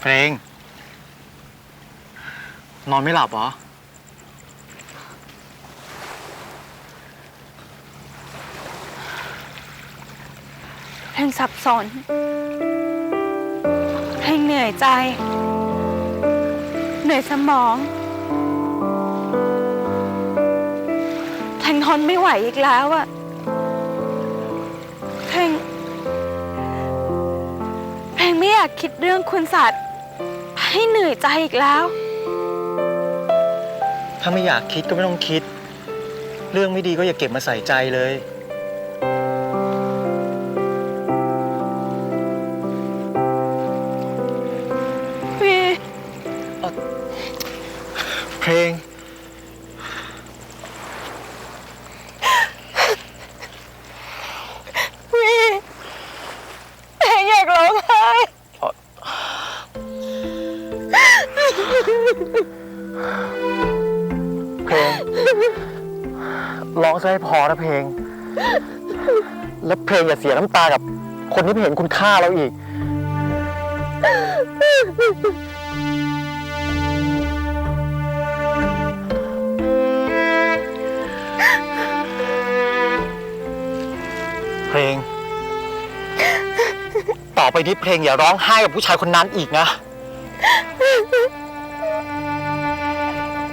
เพลง นอนไม่หลับเหรอ เพลงสับสนเพลงเหนื่อยใจ เหนื่อยสมองเพลงทนไม่ไหวอีกแล้วอะเพลงเพลงไม่อยากคิดเรื่องคุณสัตว์ ให้เหนื่อยใจอีกแล้ว ถ้าไม่อยากคิดก็ไม่ต้องคิด เรื่องไม่ดีก็อย่าเก็บมาใส่ใจเลย ตากับคนที่ไม่เห็นคุณค่าเราอีก เพลง ต่อไปนี้เพลงอย่าร้องไห้กับผู้ชายคนนั้นอีกนะ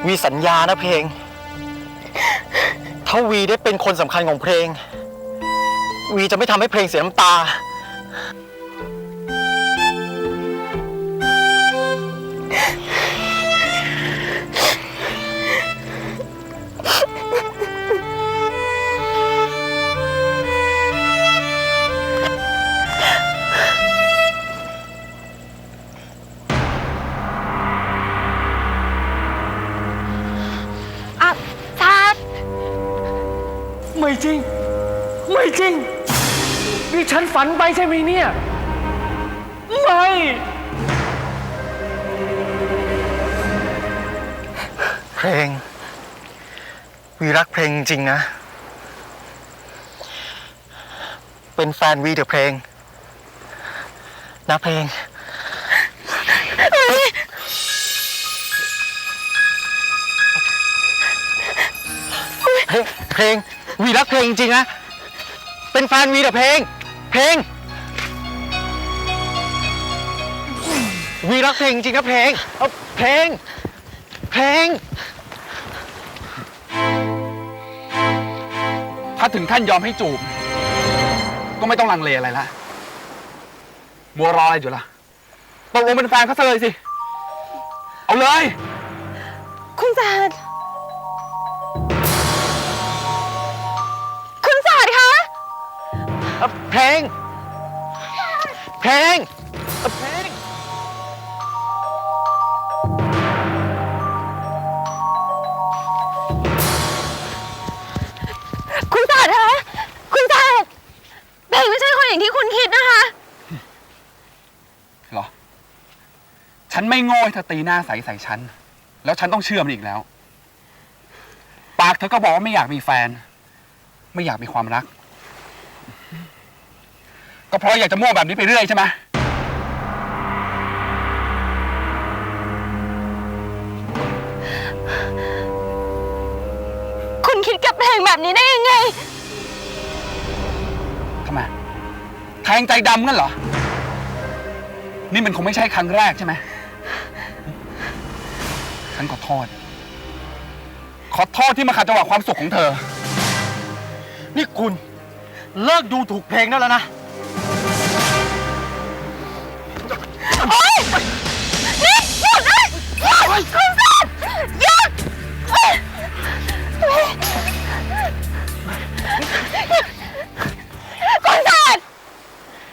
วีสัญญานะเพลง ถ้าวีได้เป็นคนสำคัญของเพลง วีจะไม่ทำให้เพลงเสียน้ำตา ฉันฝันไปใช่ไหมเนี่ย ไม่ เพลง วีรักเพลงจริงๆนะ เป็นแฟนวีเดอะเพลง นะเพลง เพลงเพลงวีรักเพลงจริงๆนะ เป็นแฟนวีเดอะเพลง เพลง วีรักเพลงจริงๆนะเพลงเอาเพลง เพลง ถ้าถึงขั้นยอมให้จูบ ก็ไม่ต้องลังเลอะไรละมัวรออะไรอยู่ล่ะตกลงเป็นแฟนเขาซะเลยสิ เอาเลย คุณศา เอ่อเพลง เพลงเอ่อเพลง คุณศาสตร์คะคุณศาสตร์เพลงไม่ใช่คนอย่างที่คุณคิดนะคะ เหรอ ฉันไม่โง่ให้เธอตีหน้าใสใส่ฉัน แล้วฉันต้องเชื่อมันอีกแล้ว ปากเธอก็บอกว่าไม่อยากมีแฟน ไม่อยากมีความรัก ก็เพราะอยากจะมั่วแบบนี้ไปเรื่อยใช่ไหมคุณคิดกับเพลงแบบนี้ได้ยังไง ทำไมแทงใจดำงั้นเหรอ นี่มันคงไม่ใช่ครั้งแรกใช่ไหมฉันขอโทษ ขอโทษที่มาขัดจังหวะความสุขของเธอ นี่คุณเลิกดูถูกเพลงได้แล้วนะ ยุดคุณศาสตร์หยุดคุณศาสตร์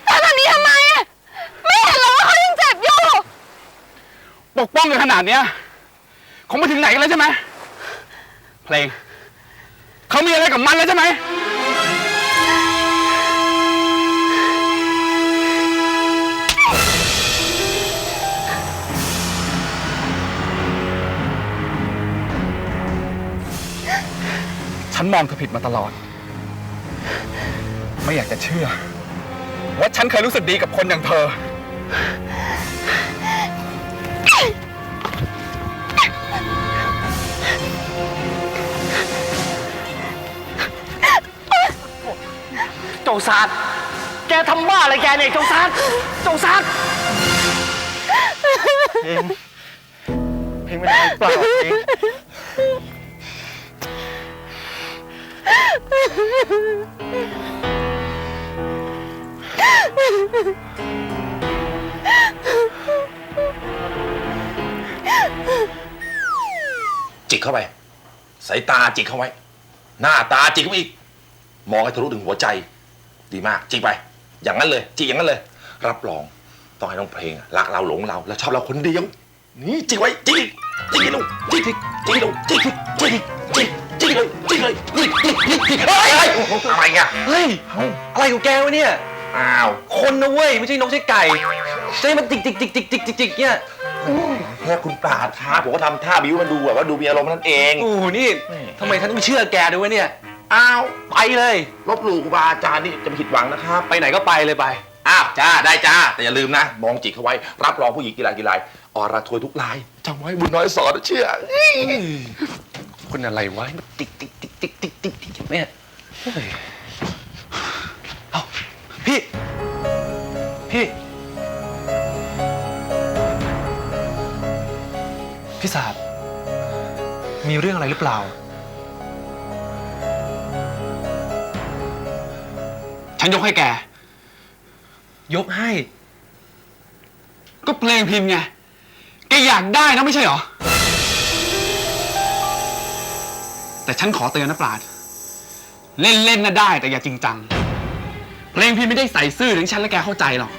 ทำแบบนี้ทำไมอะไม่เห็นเหรอว่าเขายังเจ็บอยู่ ปกป้องกันขนาดเนี้ยคงไม่ถึงไหนกันแล้วใช่ไหมเพลง เขามีอะไรกับมันแล้วใช่ไหม ฉันมองเธอผิดมาตลอด ไม่อยากจะเชื่อ ว่าฉันเคยรู้สึกดีกับคนอย่างเธอ เจ้าซาดแกทำบ้าอะไรแกเนี่ยเจ้าซาดเจ้าซาดเพลงเพลงไมันเปล่าเอง จิกเข้าไป สายตาจิกเข้าไว้ หน้าตาจิกเข้าไปอีก มองให้ทะลุถึงหัวใจ ดีมาก จิกไป อย่างนั้นเลย จิกอย่างนั้นเลย รับรองต้องให้น้องเพลงอะรักเราหลงเรา และชอบเราคนเดียว นี่จิกไว้จิกอีกจิกอีกลูกจิกอีกจิกลูกจิกอีกจิกจิก จิกเลยจิกเลยจิกจิกจิกจิกเฮ้ยเฮ้ยอะไรเงี้ยเฮ้ยอะไรของแกวะเนี่ย อ้าว คนนะเว้ยไม่ใช่นกใช่ไก่ให้มันจิกจิกจิกจิกจิกจิกจิกเนี่ยแค่คุณปราดท้าผมก็ทำท่าบิ้วมันดูแบบว่าดูมีอารมณ์นั่นเองโอ้โหนี่ทำไมฉันต้องเชื่อแกด้วยวะเนี่ย อ้าวไปเลยลบหลู่ครูบาอาจารย์นี่จะไม่ผิดหวังนะครับ ไปไหนก็ไปเลยไป อ้าวจ้าได้จ้า แต่อย่าลืมนะ มองจิกเขาไว้ รับรองผู้หญิงกี่รากี่รายอรทวยทุกรายจำไว้บุญน้อยสอนเชื่อ คนอะไรวะมันติ๊กติ๊กติ๊กติ๊กติ๊กติ๊กติ๊กเนี่ยเฮ้ยเอ้าพี่ พี่ พี่ศาสตร์มีเรื่องอะไรหรือเปล่า ฉันยกให้แก ยกให้ ก็เพลงพิมพ์ไง แกอยากได้นะไม่ใช่เหรอ แต่ฉันขอเตือนนะปราด เล่นเล่นๆนะได้แต่อย่าจริงจัง เพลงพิมพ์ไม่ได้ใส่ซื่อถึงฉันและแกเข้าใจหรอก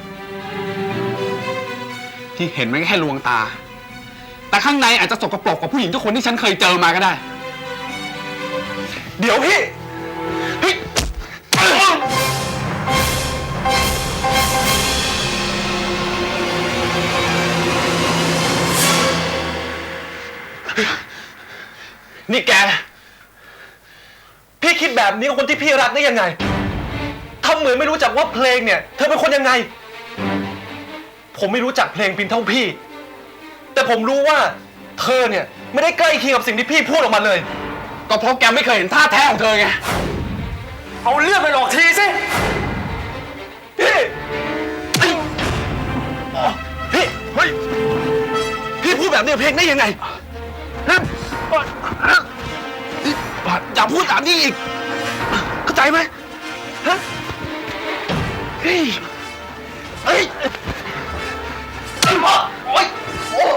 ที่เห็นมันก็แค่ลวงตา แต่ข้างในอาจจะสกปรกกว่าผู้หญิงทุกคนที่ฉันเคยเจอมาก็ได้ เดี๋ยวพี่เฮ้ยนี่แก คิดแบบนี้กับคนที่พี่รักได้ยังไงทำเหมือนไม่รู้จักว่าเพลงเนี่ย เธอเป็นคนยังไง ผมไม่รู้จักเพลงพินเท่าพี่ แต่ผมรู้ว่า เธอเนี่ยไม่ได้ใกล้เคียงกับสิ่งที่พี่พูดออกมาเลย ก็เพราะแกไม่เคยเห็นท่าแท้ของเธอไง เอาเรื่องไปหลอกทีสิ พี่พี่ เฮ้ย พี่พูดแบบนี้กับเพลงได้ยังไงฮะ อย่าพูดแบบนี้อีก เข้าใจไหมฮะเฮ้ยเฮ้ยโอ๊ยโอ๊ย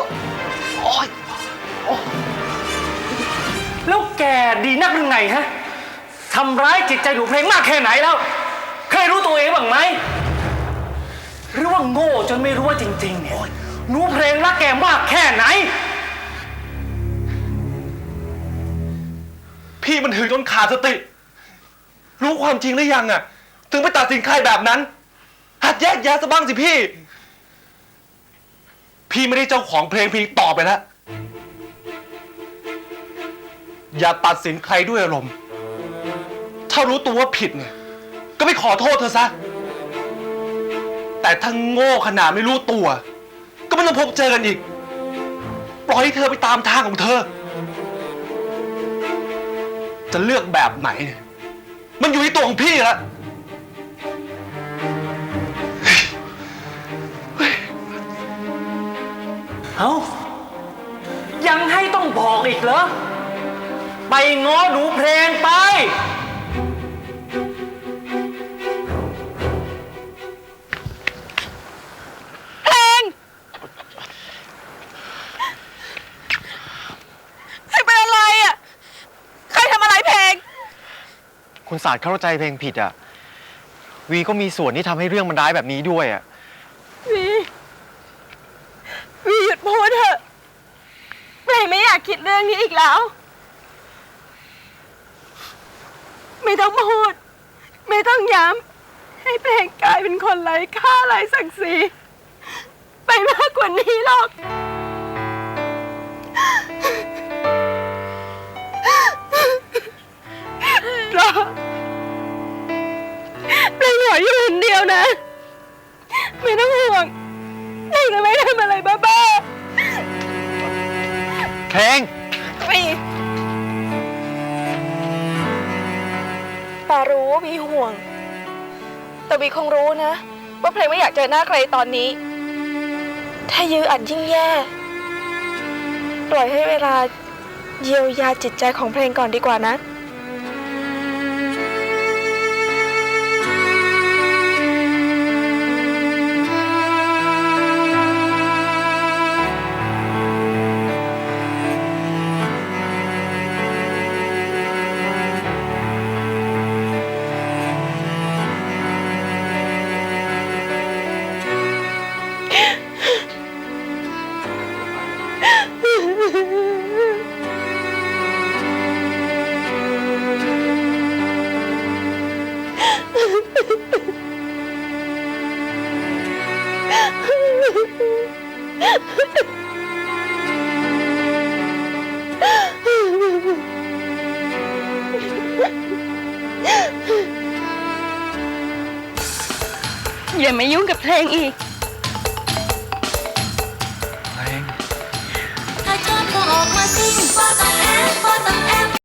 โอ๊ยแล้วแกดีนักยังไงฮะทำร้ายจิตใจหนูเพลงมากแค่ไหนแล้ว เคยรู้ตัวเองบ้างไหม หรือว่าโง่จนไม่รู้ว่าจริงๆเนี่ยหนูเพลงรักแกมากแค่ไหน พี่มันถึงจนขาดสติ รู้ความจริงหรือยังอะถึงไปตัดสินใครแบบนั้น หัดแยกแยะซะบ้างสิพี่ พี่ไม่ได้เจ้าของเพลงพีต่อไปแล้ว อย่าตัดสินใครด้วยอารมณ์ ถ้ารู้ตัวว่าผิดเนี่ย ก็ไปขอโทษเธอซะ แต่ถ้าโง่ขนาดไม่รู้ตัว ก็ไม่ต้องพบเจอกันอีก ปล่อยให้เธอไปตามทางของเธอ จะเลือกแบบไหน มันอยู่ในตัวของพี่ละเอ้า ยังให้ต้องบอกอีกเหรอ ไปง้อหนูเพลงไป คุณศาสตร์เข้าใจเพลงผิดอะ วีก็มีส่วนที่ทำให้เรื่องมันร้ายแบบนี้ด้วยอะ วีวีหยุดพูดเถอะเพลงไม่อยากคิดเรื่องนี้อีกแล้ว ไม่ต้องพูด ไม่ต้องย้ำให้เพลงกลายเป็นคนไร้ค่าไร้ศักดิ์ศรีไปมากกว่านี้หรอก รอ แล้วนะ ไม่ต้องห่วงหนูจะไม่ทำอะไรบ้าๆเพลง ๆไปปารู้ว่าวีห่วง แต่วีคงรู้นะ ว่าเพลงไม่อยากเจอหน้าใครตอนนี้ ถ้ายื้ออัดยิ่งแย่ ปล่อยให้เวลาเยียวยาจิตใจของเพลงก่อนดีกว่านะ อย่ามายุ่งกับเพลงอีก